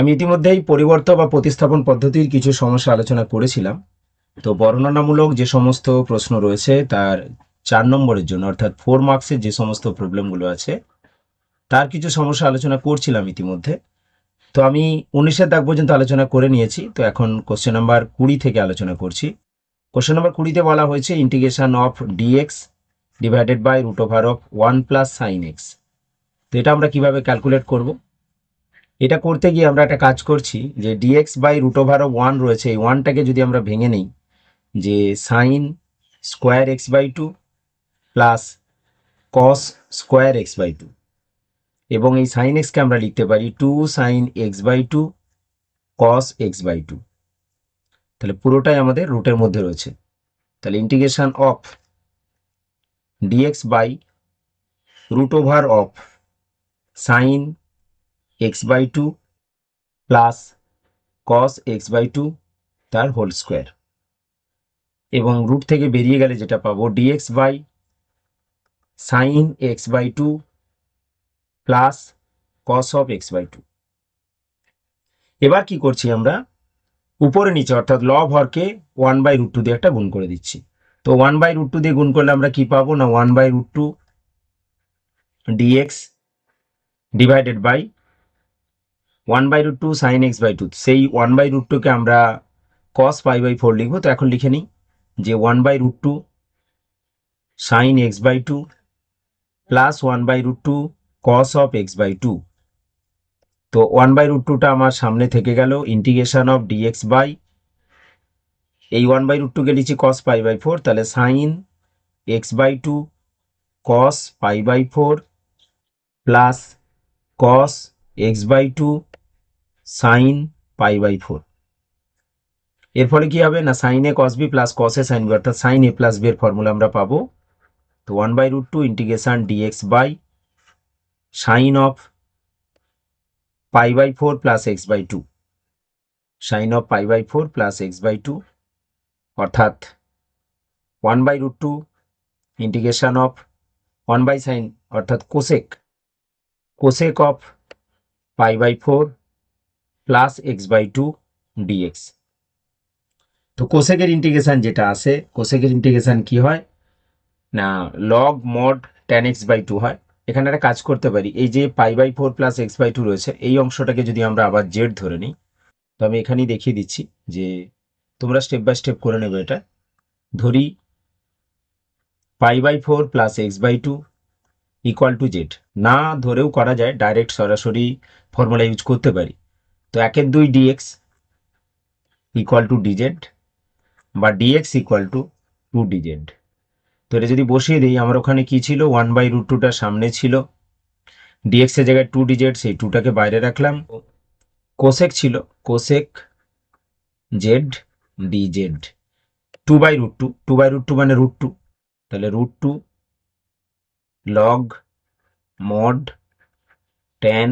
আমি ইতিমধ্যেই পরিবর্ত বা প্রতিস্থাপন পদ্ধতির কিছু সমস্যা আলোচনা করেছিলাম। তো বর্ণনামূলক যে সমস্ত প্রশ্ন রয়েছে, তার চার নম্বরের জন্য, অর্থাৎ ফোর মার্কসের যে সমস্ত প্রবলেমগুলো আছে, তার কিছু সমস্যা আলোচনা করছিলাম ইতিমধ্যে। তো আমি উনিশের দাগ পর্যন্ত আলোচনা করে নিয়েছি। তো এখন কোশ্চেন নাম্বার কুড়ি থেকে আলোচনা করছি। কোশ্চেন নাম্বার কুড়িতে বলা হয়েছে integration of dx divided by root over of one plus sine x তো এটা আমরা কীভাবে ক্যালকুলেট করব? এটা করতে গিয়ে আমরা একটা কাজ করছি যে dx by root over one রয়েছে, এই ওয়ানটাকে যদি আমরা ভেঙে নিই, যে sine square x by two plus cos square x by two এবং এই সাইন এক্সকে আমরা লিখতে পারি two sine x by two cos x by two তাহলে পুরোটাই আমাদের রুটের মধ্যে রয়েছে। তাহলে integration of dx by root over of sine x by two plus cos x by two তার হোল স্কোয়ার এবং রুট থেকে বেরিয়ে গেলে যেটা পাবো dx by sine x by two plus cos of x by two এবার কি করছি আমরা? উপরে নিচে, অর্থাৎ ল ভরকে ওয়ান বাই রুট টু দিয়ে একটা গুণ করে দিচ্ছি। তো ওয়ান বাই রুট টু দিয়ে গুণ করলে আমরা কি পাবো? না one by root two dx divided by one by root two sine x by two সেই ওয়ান বাই রুট টুকে আমরা কস পাই বাই ফোর লিখব। তো এখন লিখে নিই যে one by root two sine x by two plus one by root two cos of x by two তো ওয়ান বাই রুট টুটা আমার সামনে থেকে গেল ইন্টিগ্রেশন অফ ডিএক্স বাই এই ওয়ান বাই রুট টুকে লিখছি কস পাই বাই ফোর তাহলে sine x by two cos pi by four plus cos x by two sine pi by four এর ফলে কি হবে? না sine a cos b plus cos a sine b অর্থাৎ sine এ plus B এর formula আমরা পাবো। তো one by root two integration dx by sine of pi by four plus x by two sine of pi by four plus x by two অর্থাৎ one by root two integration of one by sine অর্থাৎ cosec cosec of pi by four plus x by two dx তো কোসেকের integration যেটা আসে কোসেকের integration কি হয়? না log mod tan x by two হয়। এখানে একটা কাজ করতে পারি, এই যে pi by four plus x by two রয়েছে, এই অংশটাকে যদি আমরা আবার জেড ধরে নিই, তো আমি এখানেই দেখিয়ে দিচ্ছি যে তোমরা স্টেপ বাই স্টেপ করে নেবে এটা। ধরি pi by four plus x by two equal to z না ধরেও করা যায় ডাইরেক্ট সরাসরি ফর্মুলা ইউজ করতে পারি। তো একের দুই ডিএক্স ইকুয়াল টু ডিজেড বা dx equal to two dz তো এটা যদি বসিয়ে দিই, আমার ওখানে কি ছিল? ওয়ান বাই রুট টুটা সামনে ছিল। ডিএক্স এর জায়গায় টু ডিজেড সেই টুটাকে বাইরে রাখলাম। কোসেক ছিল cosec z dz two by root two two by root two মানে রুট টু তাহলে root two log mod tan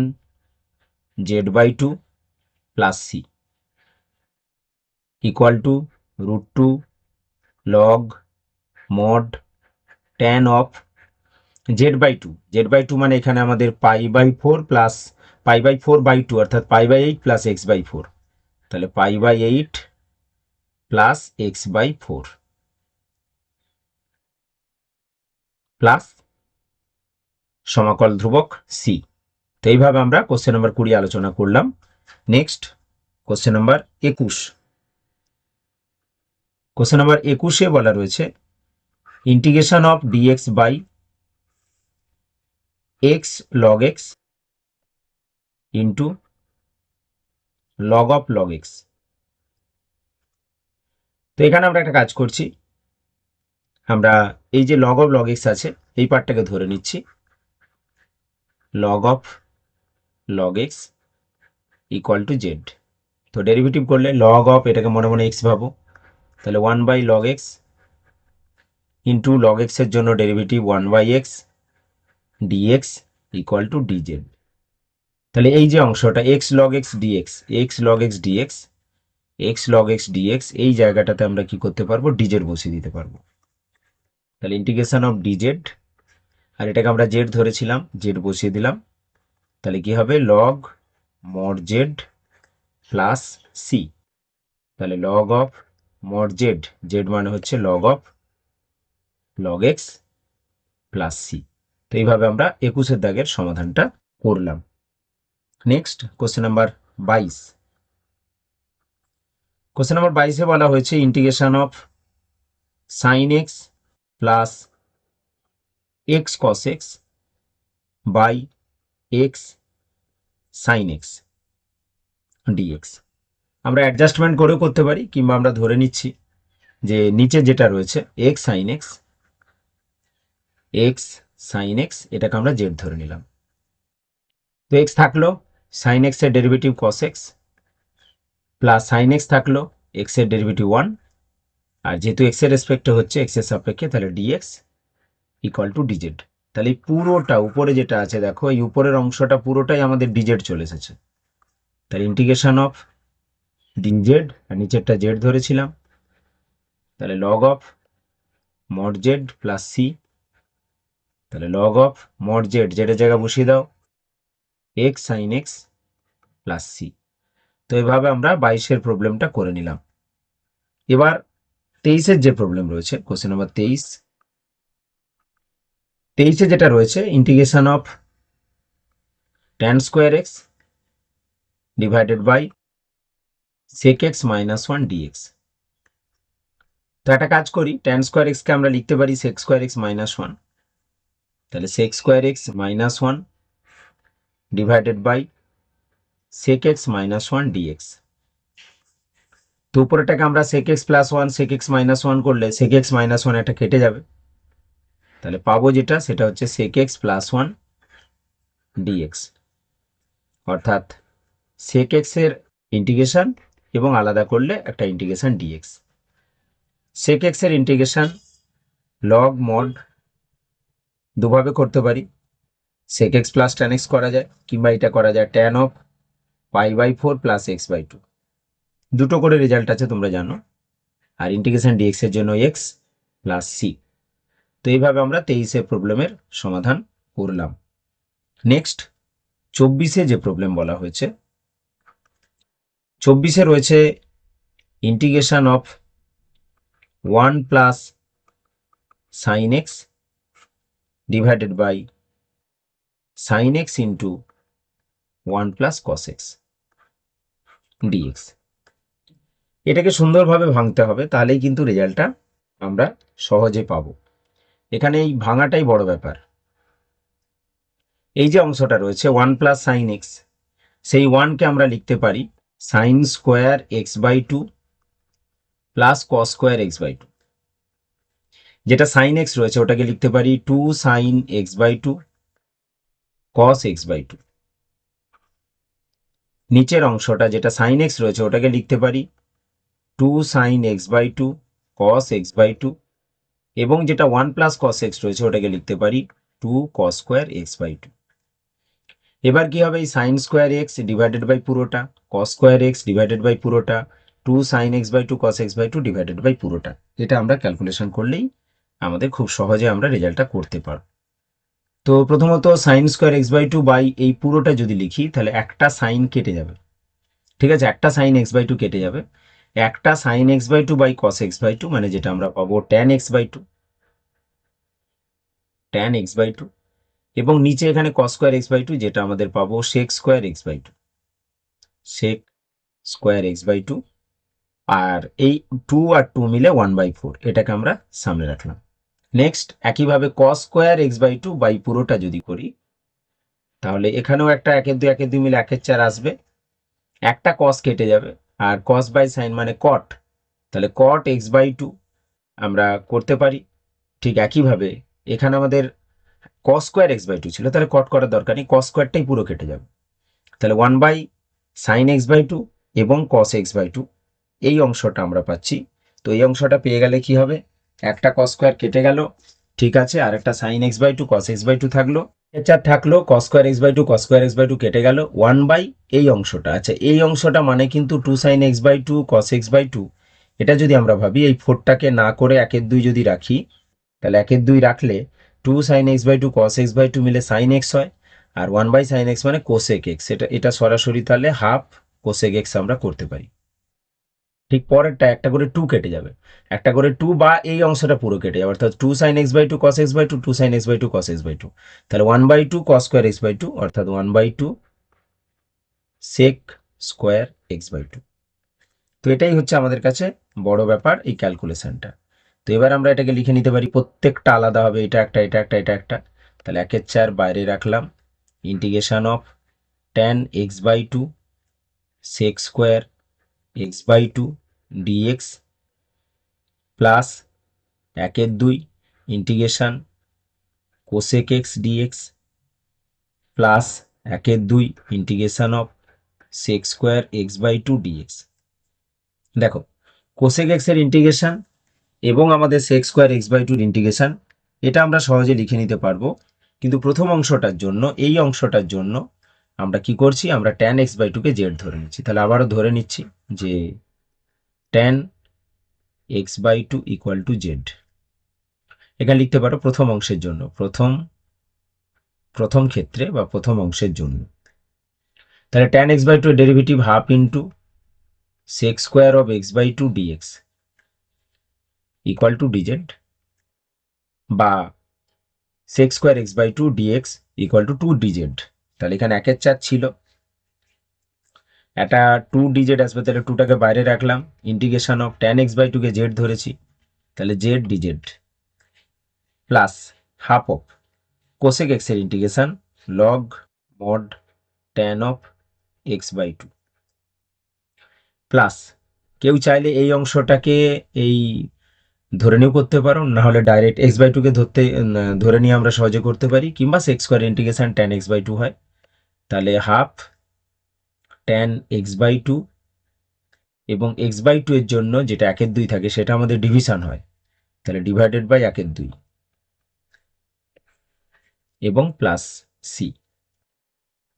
z by two plus c equal to root two log mod tan of z by two z by two মানে এখানে আমাদের pi by four plus pi by four by two অর্থাৎ pi by eight plus x by four তাহলে pi by eight plus x by four plus সমাকল ধ্রুবক C তো এইভাবে আমরা question number কুড়ি আলোচনা করলাম। নেক্সট কোশ্চেন নাম্বার একুশ। কোশ্চেন নাম্বার একুশে বলা রয়েছে integration of dx by x log x into log of log x তো এখানে আমরা একটা কাজ করছি, আমরা এই যে লগ অফ লগ এক্স আছে, এই পার্টটাকে ধরে নিচ্ছি। Log of log x equal to z তো ডেরিভেটিভ করলে লগ অফ এটাকে মনে মনে এক্স ভাবো। তাহলে one by log x into log এক্সের জন্য derivative one by x dx equal to dz তাহলে এই যে অংশটা x log x dx x log x dx x log x dx এই জায়গাটাতে আমরা কি করতে পারব? ডিজেড বসিয়ে দিতে পারব। তাহলে ইন্টিগ্রেশন অফ ডিজেড আর এটাকে আমরা জেড ধরেছিলাম জেড বসিয়ে দিলাম। তাহলে কি হবে? Log mod z plus c. তাহলে log of mod z z মানে হচ্ছে log of log x plus c তো এইভাবে আমরা একুশের দাগের সমাধানটা করলাম। নেক্সট কোশ্চেন নাম্বার বাইশ। কোশ্চেন নাম্বার বাইশে বলা হয়েছে integration of sine x plus x cos x by x sine x dx আমরা অ্যাডজাস্টমেন্ট করেও করতে পারি, কিংবা আমরা ধরে নিচ্ছি যে নিচে যেটা রয়েছে x sine x x sine x এটাকে আমরা জেড ধরে নিলাম। তো এক্স থাকল সাইন এক্সের derivative cos x plus sine x থাকল এক্সের ডেরিভেটিভ ওয়ান আর যেহেতু এক্সের রেসপেক্টে হচ্ছে এক্সের সাপেক্ষে তাহলে ডিএক্স ইকুয়াল টু ডিজেড তাহলে পুরোটা, উপরে যেটা আছে, দেখো, এই উপরের অংশটা পুরোটাই আমাদের ডিজেড চলে এসেছে। তাহলে ইন্টিগ্রেশন অফ ডিজেড আর নিচেরটা জেড ধরেছিলাম। তাহলে log of mod z plus c তাহলে লগ অফ মড জেড জেডের জায়গা বসিয়ে দাও x sine x plus c তো এভাবে আমরা বাইশের প্রবলেমটা করে নিলাম। এবার তেইশের যে প্রবলেম রয়েছে কোশ্চেন নাম্বার তেইশ তেইশে যেটা রয়েছে integration of tan square x divided by sec x minus one dx তো একটা কাজ করি ট্যান স্কোয়ার এক্সকে আমরা লিখতে পারি sec square x minus one তাহলে sec square x minus one divided by sec x minus one dx তো উপরেটাকে আমরা sec x plus one sec x minus one করলে সেক এক্স মাইনাস ওয়ান একটা কেটে যাবে। তাহলে পাবো যেটা, সেটা হচ্ছে sec x plus one dx অর্থাৎ সেক এক্সের ইন্টিগ্রেশন এবং আলাদা করলে একটা ইন্টিগ্রেশন ডিএক্স সেক এক্সের ইন্টিগ্রেশন লগ মড দুভাবে করতে পারি। Sec x plus tan x করা যায়, কিংবা এটা করা যায় tan of pi by four plus x by two দুটো করে রেজাল্ট আছে তোমরা জানো। আর ইন্টিগ্রেশন ডিএক্স এর জন্য এক্স প্লাস সি এইভাবে আমরা তেইশে প্রবলেমের সমাধান করলাম। নেক্সট চব্বিশে যে প্রবলেম বলা হয়েছে, চব্বিশে রয়েছে integration of one plus sine x divided by sine x into one plus cos x dx এটাকে সুন্দরভাবে ভাঙতে হবে, তাহলেই কিন্তু রেজাল্টটা আমরা সহজে পাবো। এখানে এই ভাঙাটাই বড় ব্যাপার। এই যে অংশটা রয়েছে ওয়ান প্লাস সাইন এক্স সেই ওয়ানকে আমরা লিখতে পারি sine square x by two plus cos square x by two যেটা সাইন এক্স রয়েছে, ওটাকে লিখতে পারি two sine x by two cos x by two নিচের অংশটা যেটা সাইন এক্স রয়েছে, ওটাকে লিখতে পারি two sine x by two cos x by two এবং যেটা ওয়ান প্লাস কস এক্স রয়েছে, ওটাকে লিখতে পারি two cos square x by two এবার কি হবে? এই sine square x divided by পুরোটা cos square x divided by পুরোটা two sine x by two cos x by two divided by পুরোটা। এটা আমরা ক্যালকুলেশন করলেই আমাদের খুব সহজে আমরা রেজাল্টটা করতে পারব। তো প্রথমত sine square x by two by এই পুরোটা যদি লিখি, তাহলে একটা সাইন কেটে যাবে। ঠিক আছে? একটা সাইন এক্স বাই টু কেটে যাবে। একটা sine x by two by cos x by two মানে যেটা আমরা পাবো tan x by two tan x by two এবং নিচে এখানে cos square x by two যেটা আমাদের পাবো sec square x by two sec square x by two আর এই টু আর টু মিলে ওয়ান বাই ফোর এটাকে আমরা সামনে রাখলাম। নেক্সট একইভাবে cos square x by two by পুরোটা যদি করি, তাহলে এখানেও একটা একের দুই একের দুই মিলে একের চার আসবে, একটা কস কেটে যাবে আর কস বাই সাইন মানে কট তাহলে কট এক্স বাই টু আমরা করতে পারি। ঠিক একইভাবে এখানে আমাদের cos square x by two ছিল, তাহলে কট করার দরকার নেই কস স্কোয়ারটাই পুরো কেটে যাবে। তাহলে one by sine x by two এবং কস এক্স বাই টু এই অংশটা আমরা পাচ্ছি। তো এই অংশটা পেয়ে গেলে কি হবে? একটা কস স্কোয়ার কেটে গেল, ঠিক আছে আর একটা sine x by two cos x by two থাকল। এচার থাকল cos square x by two cos square x by two কেটে গেল ওয়ান বাই এই অংশটা। আচ্ছা এই অংশটা মানে কিন্তু two sine x by two cos x by two এটা যদি আমরা ভাবি, এই ফোরটাকে না করে একের দুই যদি রাখি, তাহলে একের দুই রাখলে two sine x by two cos x by two মিলে সাইন এক্স হয়। আর ওয়ান বাই সাইন এক্স মানে কোসেক এক্স এটা এটা সরাসরি তাহলে হাফ কোসেক এক্স আমরা করতে পারি। ঠিক পরেরটা একটা করে টু কেটে যাবে। একটা করে টু বা এই অংশটা পুরো কেটে যাবে। অর্থাৎ two sine x by two cos x by two two sine x by two cos x by two তাহলে one by two cos square x by two অর্থাৎ one by two sec square x by two তো এটাই হচ্ছে আমাদের কাছে বড় ব্যাপার এই ক্যালকুলেশনটা তো এবার আমরা এটাকে লিখে নিতে পারি, প্রত্যেকটা আলাদা হবে, এটা একটা এটা একটা এটা একটা। তাহলে একের চার বাইরে রাখলাম integration of tan x by two sec square x by two dx plus একের দুই integration cosec x dx plus একের দুই integration of sec square x by two dx দেখো কোসেক এক্সের ইন্টিগ্রেশন এবং আমাদের সেক স্কোয়ার এক্স বাই টুর integration এটা আমরা সহজে লিখে নিতে পারব। কিন্তু প্রথম অংশটার জন্য, এই অংশটার জন্য আমরা কি করছি? আমরা ট্যান এক্স বাই টুকে জেড ধরে নিচ্ছি। তাহলে আবারও ধরে নিচ্ছি যে tan x by two equal to z এখানে লিখতে পারো প্রথম অংশের জন্য, প্রথম প্রথম ক্ষেত্রে বা প্রথম অংশের জন্য। তাহলে tan x by two derivative half into sec square of x by two dx equal to dz বা sec square x by two dx equal to two dz তাহলে এখানে একের চার ছিল। একটা টু ডিজেড আসবে, তাহলে টুটাকে বাইরে রাখলাম। Integration of tan x by টুকে জেড ধরেছি। তাহলে z dz plus half of cosec এক্সের integration log mod tan of x by two plus কেউ চাইলে এই অংশটাকে এই ধরে নিয়েও করতে পারো, না হলে ডাইরেক্ট এক্স বাই টুকে ধরতে, ধরে নিয়ে আমরা সহজে করতে পারি, কিংবা sec x square integration tan x by two হয়। তাহলে half tan x by two এবং এক্স বাই টু এর জন্য যেটা একের দুই থাকে সেটা আমাদের ডিভিশন হয়। তাহলে ডিভাইডেড বাই একের দুই এবং প্লাস সি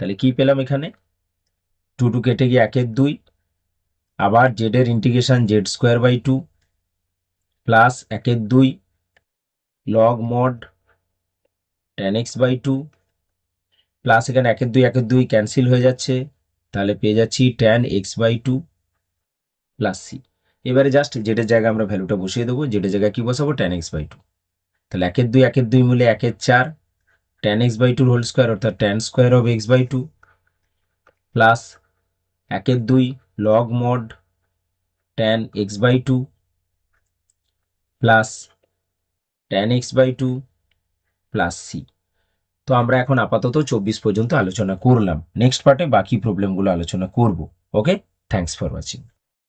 তাহলে কি পেলাম এখানে? টু টু কেটে গিয়ে একের দুই, আবার জেডের integration z square by two plus একের দুই log mod tan x by two plus এখানে একের দুই একের দুই ক্যান্সেল হয়ে যাচ্ছে। তাহলে পেয়ে যাচ্ছি tan x by two plus c এবারে জাস্ট জেডের জায়গায় আমরা ভ্যালুটা বসিয়ে দেবো জেডের জায়গায় কি বসাবো? ট্যান এক্স বাই টু তাহলে একের দুই একের দুই মিলে একের চার ট্যান এক্স বাই টুর হোল স্কোয়ার অর্থাৎ tan square of x by two plus একের দুই log mod tan x by two plus tan x by two plus c তো আমরা এখন আপাতত চব্বিশ পর্যন্ত আলোচনা করলাম। নেক্সট পার্টে বাকি প্রবলেমগুলো আলোচনা করব। Okay thanks for watching